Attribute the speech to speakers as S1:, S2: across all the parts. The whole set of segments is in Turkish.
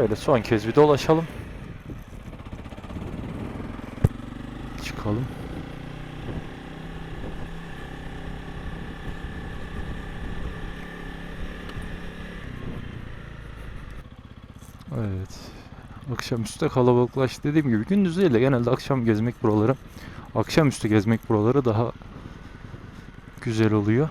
S1: Şöyle son kez bir dolaşalım. Çıkalım. Evet. Akşamüstü de kalabalıklaş dediğim gibi gündüz değil de genelde akşam gezmek buraları akşamüstü gezmek buraları daha güzel oluyor.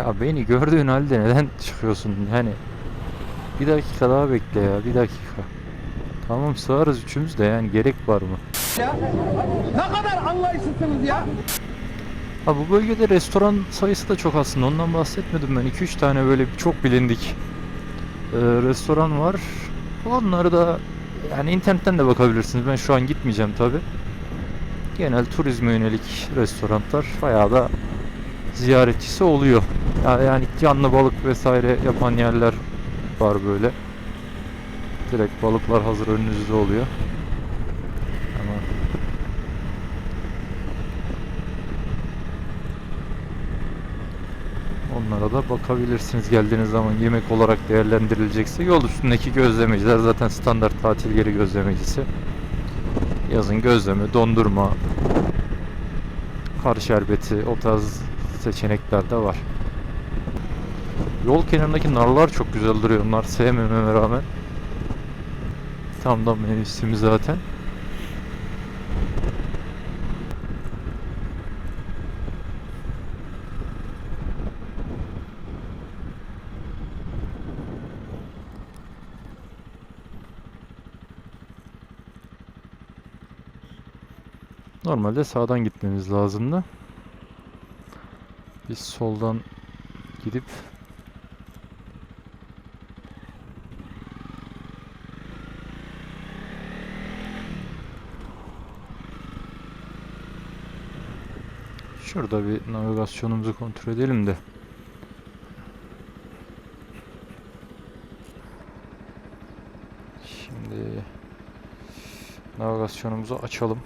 S1: Ya beni gördüğün halde neden çıkıyorsun? Yani bir dakika daha bekle ya bir dakika. Tamam sığarız üçümüz de yani gerek var mı?
S2: ya. Ne kadar anlayışsızsınız ya.
S1: Ha bu bölgede restoran sayısı da çok aslında ondan bahsetmedim ben. 2-3 tane böyle çok bilindik e, restoran var. Onları da yani internetten de bakabilirsiniz. Ben şu an gitmeyeceğim tabi. Genel turizme yönelik restoranlar bayağı da ziyaretçisi oluyor. Ya- Yani canlı balık vesaire yapan yerler var böyle. Direkt balıklar hazır önünüzde oluyor. Ama Onlara da bakabilirsiniz geldiğiniz zaman yemek olarak değerlendirilecekse. Yol üstündeki gözlemeciler zaten standart tatil yeri gözlemecisi. Yazın gözleme, dondurma, kar şerbeti o tarz seçenekler de var. Yol kenarındaki narlar çok güzel duruyor. Nar sevmememe rağmen. Tam da mevsimi zaten. Normalde sağdan gitmemiz lazımdı. Biz soldan gidip Şurada bir navigasyonumuzu kontrol edelim de. Şimdi navigasyonumuzu açalım.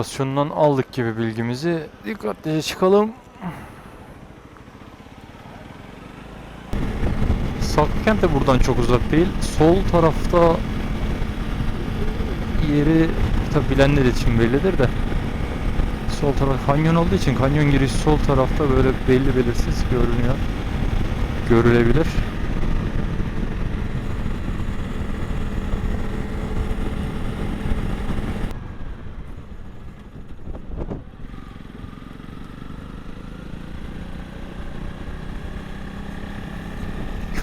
S1: Navigasyondan aldık gibi bilgimizi. Dikkatlice çıkalım. Sakkent de buradan çok uzak değil. Sol tarafta yeri tabi bilenler için bellidir de. Sol taraf kanyon olduğu için kanyon girişi sol tarafta böyle belli belirsiz görünüyor. Görülebilir.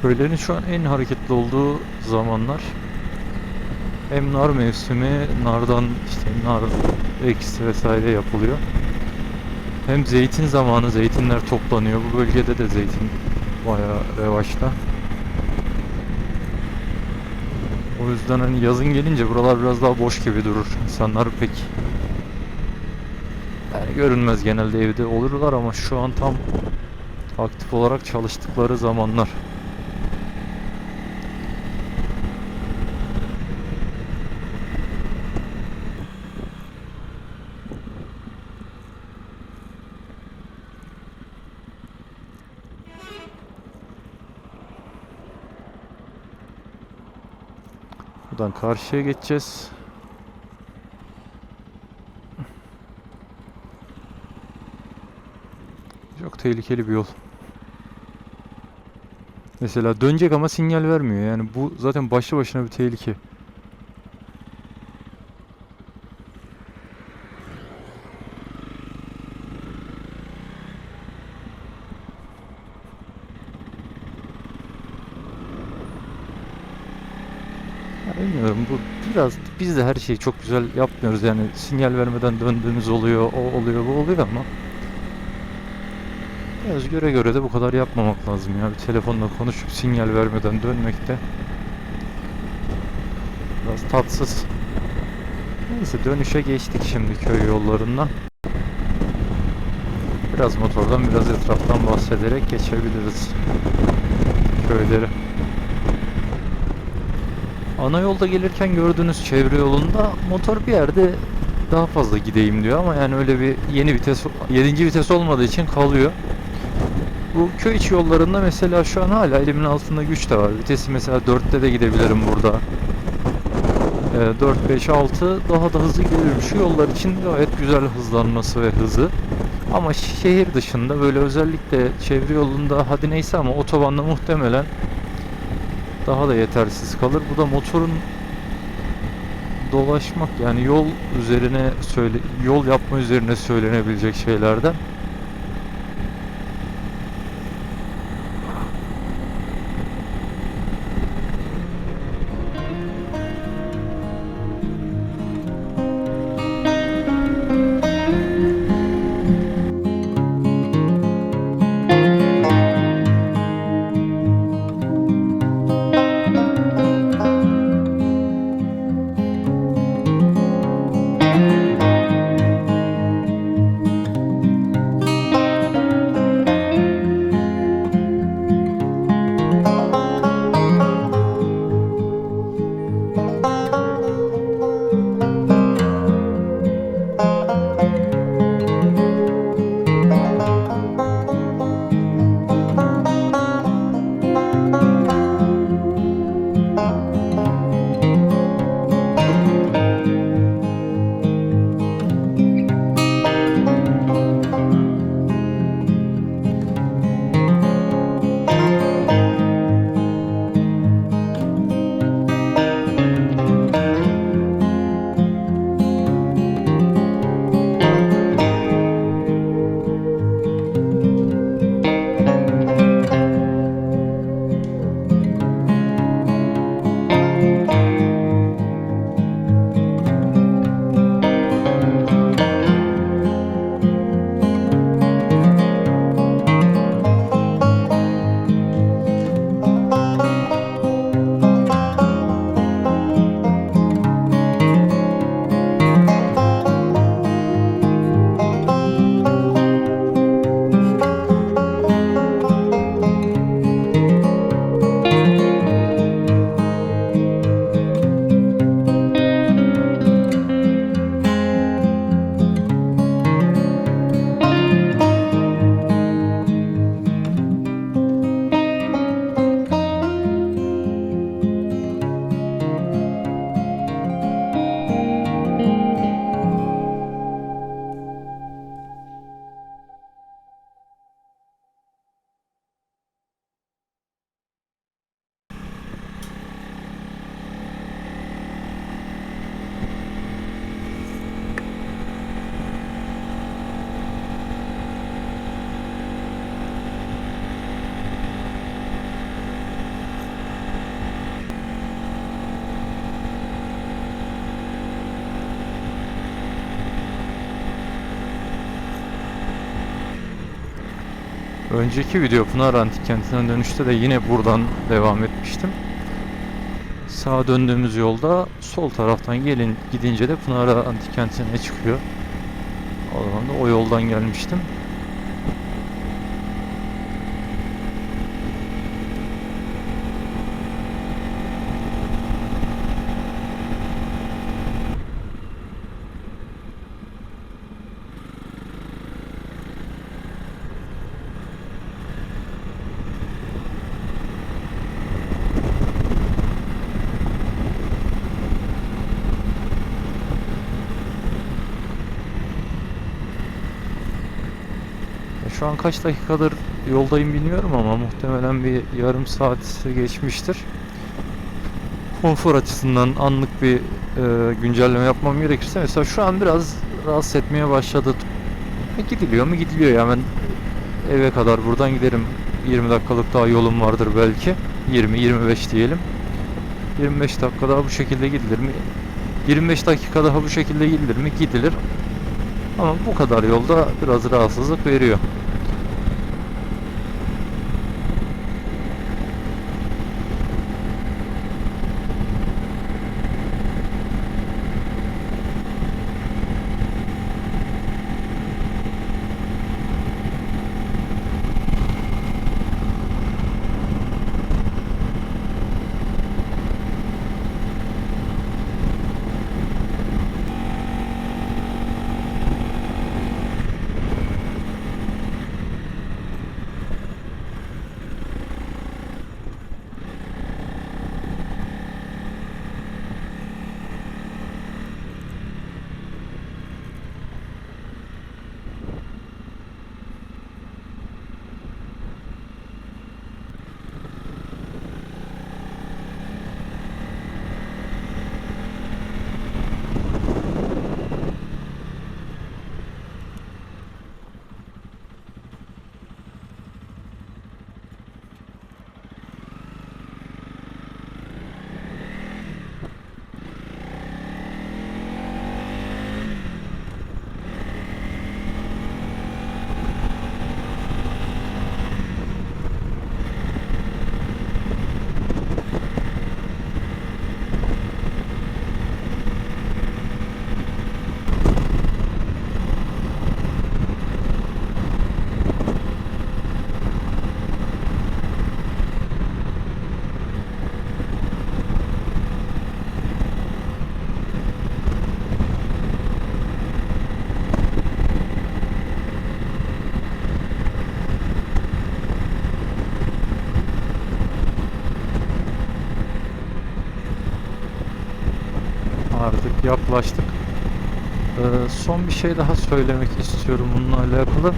S1: Köylerin şu an en hareketli olduğu zamanlar. Hem nar mevsimi, nardan işte nar ekşisi vesaire yapılıyor. Hem zeytin zamanı, zeytinler toplanıyor. Bu bölgede de zeytin bayağı revaçta. O yüzden hani yazın gelince buralar biraz daha boş gibi durur. İnsanlar pek yani görünmez genelde evde olurlar ama şu an tam aktif olarak çalıştıkları zamanlar. Buradan karşıya geçeceğiz. Çok tehlikeli bir yol. Mesela dönecek ama sinyal vermiyor. Yani bu zaten başlı başına bir tehlike. Bilmiyorum bu biraz biz de her şeyi çok güzel yapmıyoruz yani sinyal vermeden döndüğümüz oluyor o oluyor bu oluyor ama biraz göre göre de bu kadar yapmamak lazım ya bir telefonla konuşup sinyal vermeden dönmek de biraz tatsız. Neyse dönüşe geçtik şimdi köy yollarından. Biraz motordan biraz etraftan bahsederek geçebiliriz köyleri. Ana yolda gelirken gördüğünüz çevre yolunda motor bir yerde daha fazla gideyim diyor ama yani öyle bir yeni vites 7. vites olmadığı için kalıyor. Bu köy içi yollarında mesela şu an hala elimin altında güç de var. Vitesi mesela 4'te de gidebilirim burada. Ee, 4, 5, 6 daha da hızlı gidebilirim. Şu yollar için gayet güzel hızlanması ve hızı. Ama şehir dışında böyle özellikle çevre yolunda hadi neyse ama otobanda muhtemelen daha da yetersiz kalır. Bu da motorun dolaşmak yani yol üzerine söyle yol yapma üzerine söylenebilecek şeylerden. Önceki video Pınar Antik Kenti'ne dönüşte de yine buradan devam etmiştim. Sağa döndüğümüz yolda sol taraftan gelin gidince de Pınar Antik Kenti'ne çıkıyor. O zaman da o yoldan gelmiştim. An kaç dakikadır yoldayım bilmiyorum ama muhtemelen bir yarım saat geçmiştir. Konfor açısından anlık bir e, güncelleme yapmam gerekirse mesela şu an biraz rahatsız etmeye başladı. E, gidiliyor mu? Gidiliyor ya ben eve kadar buradan giderim. 20 dakikalık daha yolum vardır belki. 20-25 diyelim. 25 dakika daha bu şekilde gidilir mi? 25 dakika daha bu şekilde gidilir mi? Gidilir. Ama bu kadar yolda biraz rahatsızlık veriyor. Yaklaştık. Ee, son bir şey daha söylemek istiyorum bununla alakalı.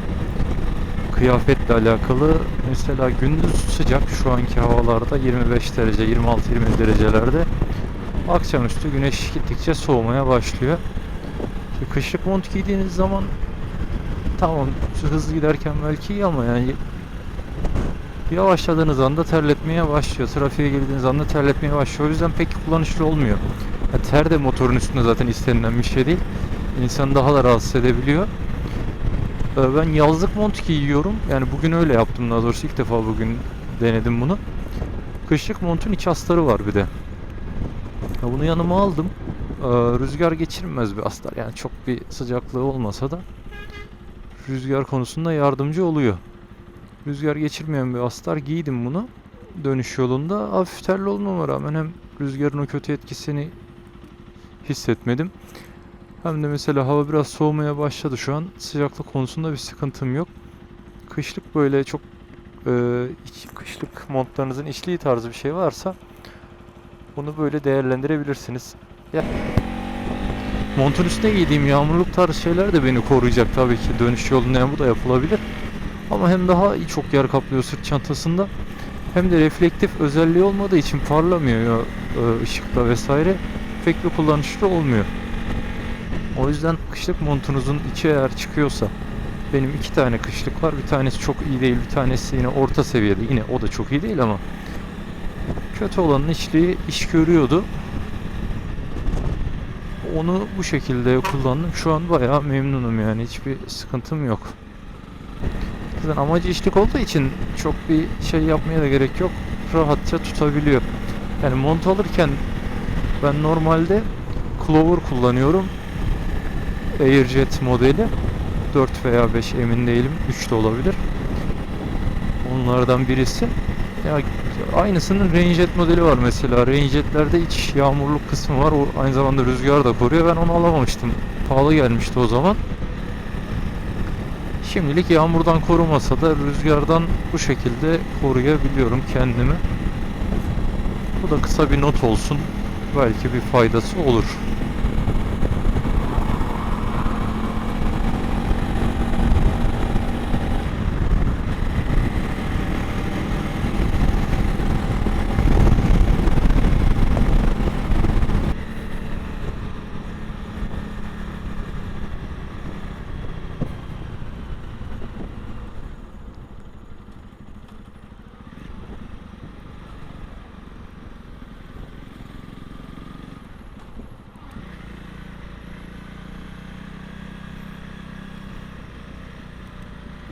S1: Kıyafetle alakalı. Mesela gündüz sıcak şu anki havalarda 25 derece, 26-20 derecelerde. Akşamüstü güneş gittikçe soğumaya başlıyor. İşte kışlık mont giydiğiniz zaman tamam hızlı giderken belki iyi ama yani yavaşladığınız anda terletmeye başlıyor. Trafiğe girdiğiniz anda terletmeye başlıyor. O yüzden pek kullanışlı olmuyor. Ya ter de motorun üstünde zaten istenilen bir şey değil. İnsanı daha da rahatsız edebiliyor. Ee, Ben yazlık mont giyiyorum. Yani bugün öyle yaptım daha doğrusu. ilk defa bugün denedim bunu. Kışlık montun iç astarı var bir de. Ya bunu yanıma aldım. Ee, Rüzgar geçirmez bir astar. Yani çok bir sıcaklığı olmasa da rüzgar konusunda yardımcı oluyor. Rüzgar geçirmeyen bir astar giydim bunu. Dönüş yolunda hafif terli olmama rağmen hem rüzgarın o kötü etkisini hissetmedim. Hem de mesela hava biraz soğumaya başladı şu an. Sıcaklık konusunda bir sıkıntım yok. Kışlık böyle çok e, iç- kışlık montlarınızın içliği tarzı bir şey varsa bunu böyle değerlendirebilirsiniz. Ya, montun üstüne giydiğim yağmurluk tarzı şeyler de beni koruyacak tabii ki dönüş yolunda yani bu da yapılabilir. Ama hem daha çok yer kaplıyor sırt çantasında hem de reflektif özelliği olmadığı için parlamıyor e, ışıkta vesaire. Pek bir kullanışlı olmuyor. O yüzden kışlık montunuzun içi eğer çıkıyorsa benim iki tane kışlık var. Bir tanesi çok iyi değil, bir tanesi yine orta seviyede. Yine o da çok iyi değil ama kötü olanın içliği iş görüyordu. Onu bu şekilde kullandım. Şu an bayağı memnunum yani. Hiçbir sıkıntım yok. Zaten amacı işlik olduğu için çok bir şey yapmaya da gerek yok. Rahatça tutabiliyor. Yani mont alırken ben normalde Clover kullanıyorum. Airjet modeli. 4 veya 5 emin değilim. 3 de olabilir. Onlardan birisi. Ya aynısının Rainjet modeli var mesela. Rainjetlerde iç yağmurluk kısmı var. O aynı zamanda rüzgar da koruyor. Ben onu alamamıştım. Pahalı gelmişti o zaman. Şimdilik yağmurdan korumasa da rüzgardan bu şekilde koruyabiliyorum kendimi. Bu da kısa bir not olsun. Belki bir faydası olur.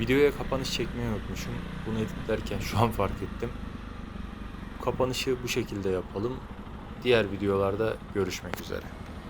S1: Videoya kapanış çekmeyi unutmuşum. Bunu editlerken şu an fark ettim. Kapanışı bu şekilde yapalım. Diğer videolarda görüşmek üzere.